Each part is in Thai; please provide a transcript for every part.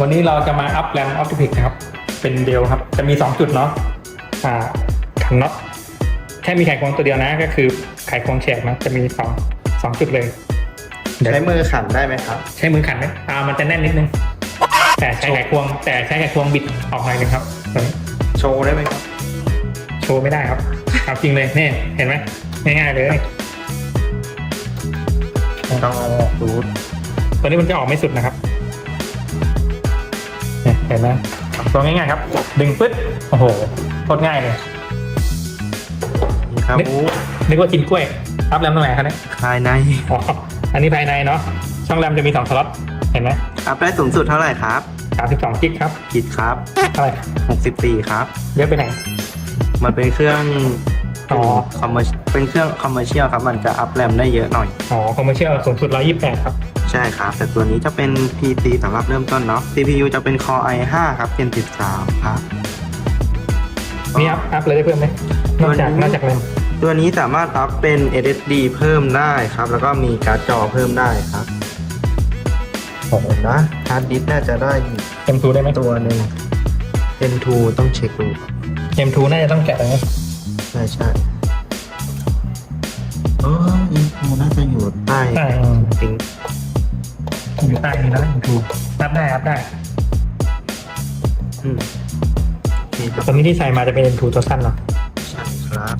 วันนี้เราจะมาอัพแรมออ t ติพิกนะครับ เป็นเดลครับ จะมี 2 จุดเนาะอ่าขันน็อตแค่มีไขควงตัวเดียวนะ ก็คือไขควงแฉกนะจะมีสองสองจุดเลยเดี๋ยวใช้มือขันได้ไหมครับ ใช้มือขันไหมอ่ามันจะแน่นนิดนึง แต่ใช้ไขควง แต่ใช้ไขควงบิดออกหน่อยนึงครับตัวนี้โชว์ได้ไหมครับโชว์ไม่ได้ครับเอาจริงเลยนี่เห็นไหมง่ายๆเลยต้องเอาออกรูทตัวนี้มันจะออกไม่สุดนะครับเนี่ยเห็นไหมตัวง่ายๆครับ ดึงปึ๊ดโอ้โหโคตรง่ายเลยครับนึกนึกว่ากินกล้วยรับแรมตรงไหนครับเนี่ยภายในอ๋ออันนี้ภายในเนาะช่องแรมจะมีสองสล็อตเห็นไหมอัพได้สูงสุดเท่าไหร่ครับสามสิบสองกิกครับผิดครับอะไร64ครับเยอะไปไหนมันเป็นเครื่องอ๋อคอมเมอร์เป็นเครื่องคอมเมอร์เชียลครับ มันจะอัพแรมได้เยอะหน่อย อ๋อ คอมเมอร์เชียลสูงสุดร้อยยี่สิบแปดครับ ใช่ครับ แต่ตัวนี้จะเป็น PC สำหรับเริ่มต้นเนาะ CPU จะเป็น Core i5 ครับ Gen 13 ครับ มีอัพอัพเลยได้เพิ่มไหมนอกจากวันนี้นอกจากแรมตัวนี้สามารถอัพเป็น SSD เพิ่มได้ครับ แล้วก็มีการ์ดจอเพิ่มได้ครับโอ้โหนะฮาร์ดดิสก์น่าจะได้อีกเอ็มทูได้ไหมตัวหนึ่ง N2 ต้องเช็คดูครับเอ็มทูน่าจะต้องแกะตรงนี้ใช่ใช่เออ N2 น่าจะอยู่ใต้ใช่อืมจริง อยู่ใต้นี้แล้วเอ็มทูรับได้รับได้อืมโอเคครับตัวนี้ที่ใส่มาจะเป็นเอ็มทูตัวสั้นเนาะใช่ครับ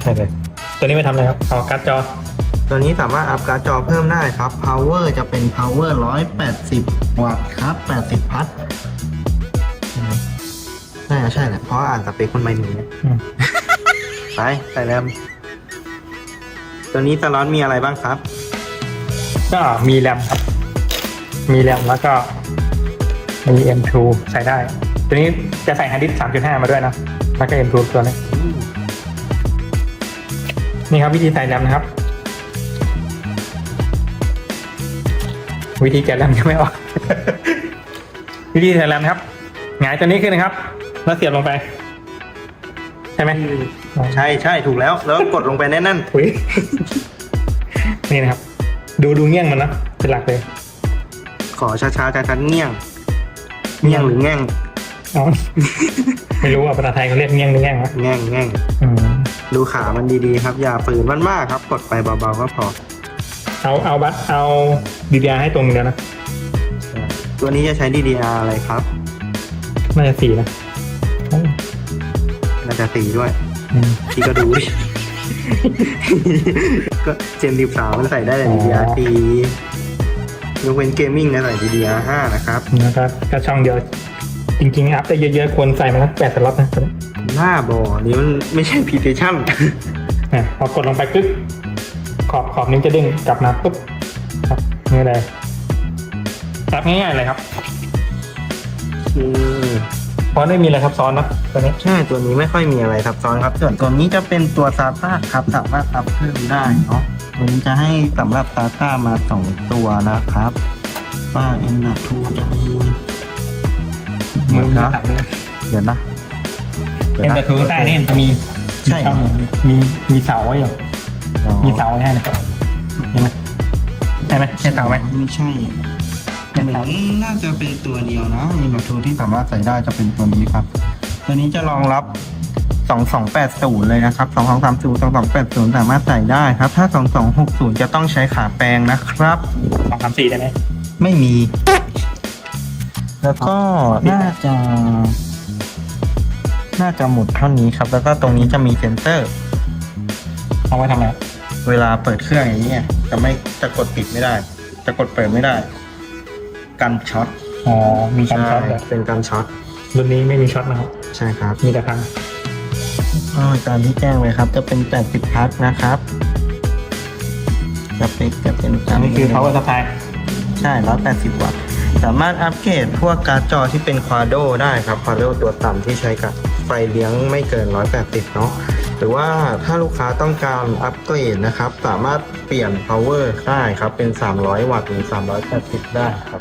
ใช่เลยตัวนี้ไปทำอะไรครับเอาการ์ดจอ ตัวนี้สามารถอัพการ์ดจอเพิ่มได้ครับ power จะเป็น power 180 วัตต์ครับ 80 พัทน่าจะใช่แหละเพราะอ่านสเปคคนไม่มีอืมไปใส่แรมตัวนี้สล็อตมีอะไรบ้างครับ ก็มีแรมครับ มีแรมแล้วก็มี M2 ใส่ได้ ตัวนี้จะใส่ฮาร์ดดิสก์3.5 มาด้วยนะ แล้วก็ M2 ตัวนี้ นี่ครับวิธีใส่แรมนะครับ วิธีแกะแรมยังไม่ออก วิธีใส่แรมนะครับ หงายตัวนี้ขึ้นนะครับ แล้วเสียบลงไป ใช่ไหมใช่ใช่ถูกแล้ว แล้วกดลงไปแน่นอุ๊ยนี่นะครับ ดูดูเงี้ยงมันนะเป็นหลักเลยๆ ขอช้าๆชัดๆเงี้ยงเงี้ยงหรือแง่งอ๋อไม่รู้ว่าภาษาไทยเขาเรียกเงี้ยงหรือแง่งวะแง่งแง่งอืมดูขามันดีๆครับ อย่าฝืนมันมากครับ กดไปเบาๆก็พอ เอาเอาบัตเอาดีดีให้ตรงเดียวนะตัวนี้จะใช้ DDR อะไรครับน่าจะสี่นะโอ้น่าจะสีด้วย อืม พี่ก็ดูดิ ก็เจนดิบสามมันใส่ได้แต่อ๋อ DDR 4 ยกเว้นเกมมิ่งนะใส่ DDR 5 นะครับแล้วก็ก็ช่องเดียว จริงๆ อัพได้เยอะๆ ควรใส่มาสักแปดสล็อตนะตัวนี้หน้าบอนี่มันไม่ใช่ PlayStation อะพอกดลงไปปึ๊บขอบขอบนี้จะดึงกลับมาปุ๊บครับนี่เลยตับง่ายๆเลยครับอืมเพราะไม่มีอะไรซับซ้อนนะตัวนี้ใช่ตัวนี้ไม่ค่อยมีอะไรซับซ้อนครับ ส่วนตัวนี้จะเป็นตัว SATA ครับสามารถอัพเพิ่มได้เนาะ ตัวนี้จะให้สำหรับ SATA มาสองตัวนะครับป้า M ดับทูจะมีเหมือนนะตัดเลยเดี๋ยวนะดี๋ยวเอ็นนะแต่ทูใต้นี่จะมีใช่เหรอมีมีเสาไว้อยู่อ๋อมีเสาไว้ให้เลยเห็นไหมใช่ไหมใช่เสาไหมไม่ใช่เป็นเสาน่าจะเป็นตัวเดียวนะมีบัตรทูที่สามารถใส่ได้จะเป็นตัวนี้ครับ ตัวนี้จะรองรับ 2280 เลยนะครับ2230 2280 สามารถใส่ได้ครับ ถ้า 2260 จะต้องใช้ขาแปลงนะครับสองสามสี่ได้ไหมไม่มี แล้วก็น่าจะ น่าจะหมดเท่านี้ครับ แล้วก็ตรงนี้จะมีเซนเซอร์ เอาไว้ทำอะไรเวลาเปิดเครื่องอย่างนี้ยจะไม่จะกดปิดไม่ได้ จะกดเปิดไม่ได้ กันช็อตอ๋อมีการช็อตแบบเป็นกันช็อตรุ่นนี้ไม่มีช็อตนะครับ ใช่ครับ มีแต่พังอ๋อ ตามที่แจ้งเลยครับ จะเป็น 80พัทนะครับสเปคจะเป็นอันนี้คือ power supply ใช่ 180 วัตต์ สามารถอัปเกรดพวกการ์ดจอที่เป็นควาโดได้ครับควาโดตัวต่ำที่ใช้กับไฟเลี้ยงไม่เกิน 180 เนาะหรือว่าถ้าลูกค้าต้องการอัปเกรดนะครับ สามารถเปลี่ยน power ได้ครับ เป็น 300 วัตต์หรือ 380 ได้ครับ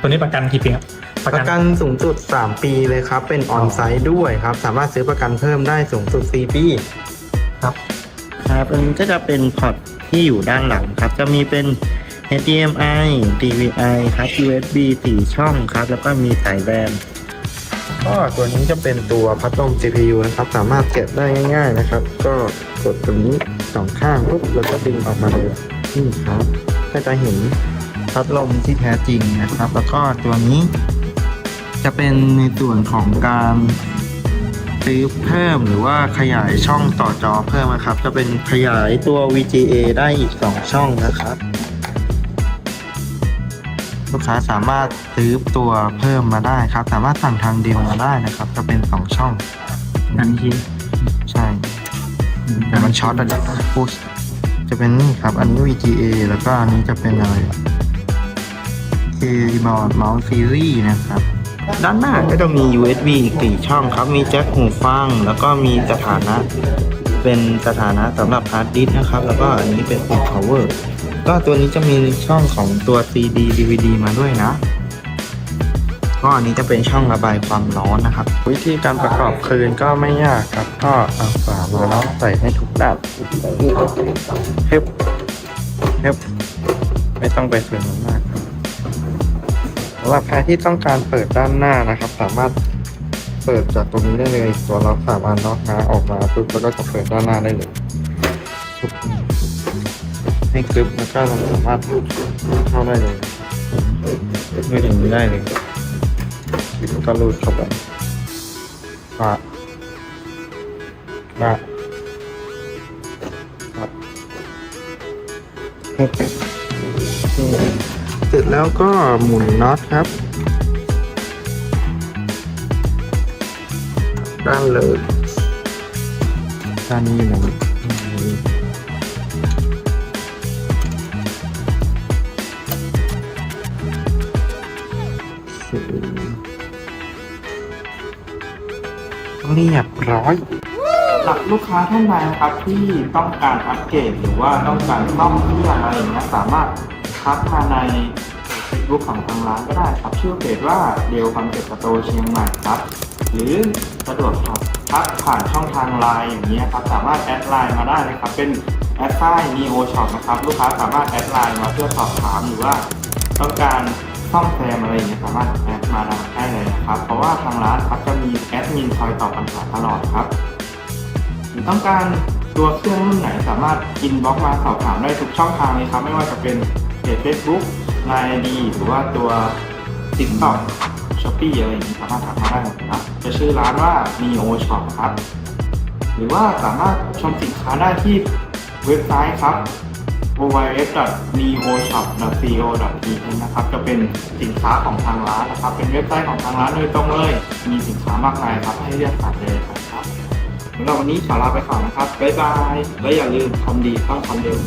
ตัวนี้ประกันกี่ปีครับ ประกันสูงสุด 3 ปีเลยครับ เป็นออนไซต์ด้วยครับ สามารถซื้อประกันเพิ่มได้สูงสุด 4 ปีครับครับอันนี้ก็จะเป็นพอร์ตที่อยู่ด้านหลังครับ จะมีเป็น HDMI DVI ครับ USB 4 ช่องครับ แล้วก็มีสายแบนก็ตัวนี้จะเป็นตัวพัดลม CPU นะครับ สามารถเก็บได้ง่ายๆนะครับ ก็กดตรงนี้สองข้างปุ๊บแล้วก็ดึงออกมาเลยนี่ครับ ก็จะเห็นพัดลมที่แท้จริงนะครับ แล้วก็ตัวนี้ จะเป็นในส่วนของการซื้อเพิ่มหรือว่าขยายช่องต่อจอเพิ่มนะครับ จะเป็นขยายตัว VGA ได้อีก 2 ช่องนะครับ ลูกค้าสามารถซื้อตัวเพิ่มมาได้ครับ สามารถสั่งทางเดียวมาได้นะครับ จะเป็น 2 ช่องอันนี้ใช่แต่มันช็อตอะเด็กพุชจะเป็นนี่ครับ อันนี้ VGA แล้วก็อันนี้จะเป็นอะไร keyboard mouse series นะครับ ด้านหน้าก็จะมี USB อีกสี่ช่องครับ มีแจ็คหูฟัง แล้วก็มีสถานะ เป็นสถานะสำหรับฮาร์ดดิสก์นะครับ แล้วก็อันนี้เป็น port power ก็ตัวนี้จะมีช่องของตัว CD DVD มาด้วยนะ ก็อันนี้จะเป็นช่องระบายความร้อนนะครับ วิธีการประกอบคืนก็ไม่ยากครับ ก็เอาฝามาแล้วใส่ให้ทุกด้านเฮึบเฮึบไม่ต้องไปฝืนมันมากครับำหรับใครที่ต้องการเปิดด้านหน้านะครับ สามารถเปิดจากตรงนี้ได้เลย ตัวล็อกสามอันล็อกนะออกมาปุ๊บแล้วก็จะเปิดด้านหน้าได้เลยทุบให้กรึบแล้วก็เราสามารถเข้าได้เลยไม่ถึงนี้ได้เลยก็รูดเข้าไปว่าว่าครับ เสร็จแล้วก็หมุนน็อตครับด้านเลยด้านนี้อยู่ไหนเรียบร้อยหลักลูกค้าท่านใดนะครับที่ต้องการอัปเกรดหรือว่าต้องการซ่อมเครื่องอะไรอย่างเงี้ยสามารถ ทักมาในเฟซบุ๊กของทางร้านก็ได้ครับ ชื่อเพจว่าเดลคอนเซ็ปต์สโตเชียงใหม่ครับ หรือสะดวกครับทักผ่านช่องทางไลน์อย่างเงี้ครับ สามารถแอดไลน์มาได้เลยครับ เป็นแอดไซน์นีโอช็อปนะครับ ลูกค้าสามารถแอดไลน์มาเพื่อสอบถามหรือว่า ต้องการซ่อมแซมอะไรอย่างเงี้ยสามารถแอดมาได้เลยนะครับ เพราะว่าทางร้านครับจะมีแอดมินคอยตอบปัญหาตลอดครับหรือต้องการตัวเครื่องรุ่นไหนสามารถอินบ็อกมาสอบถามได้ทุกช่องทางเลยครับ ไม่ว่าจะเป็น จ Facebook Line ID หรือว่าตัว TikTok Shopee อะไรอย่างนี้สามารถถามมาได้หมดครับจะชื่อร้านว่า Neo Shop ครับ หรือว่าสามารถชมสินค้าได้ที่เว็บไซต์ครับ www.neoshop.co.th นะครับ จะเป็นสินค้าของทางร้านนะครับ เป็นเว็บไซต์ของทางร้านโดยตรงเลย มีสินค้ามากมายครับ ให้เลือกสรรเลยครับสำหรับวันนี้ขอลาไปก่อนนะครับ บ๊ายบาย และอย่าลืมทำดีต้องทำเร็ว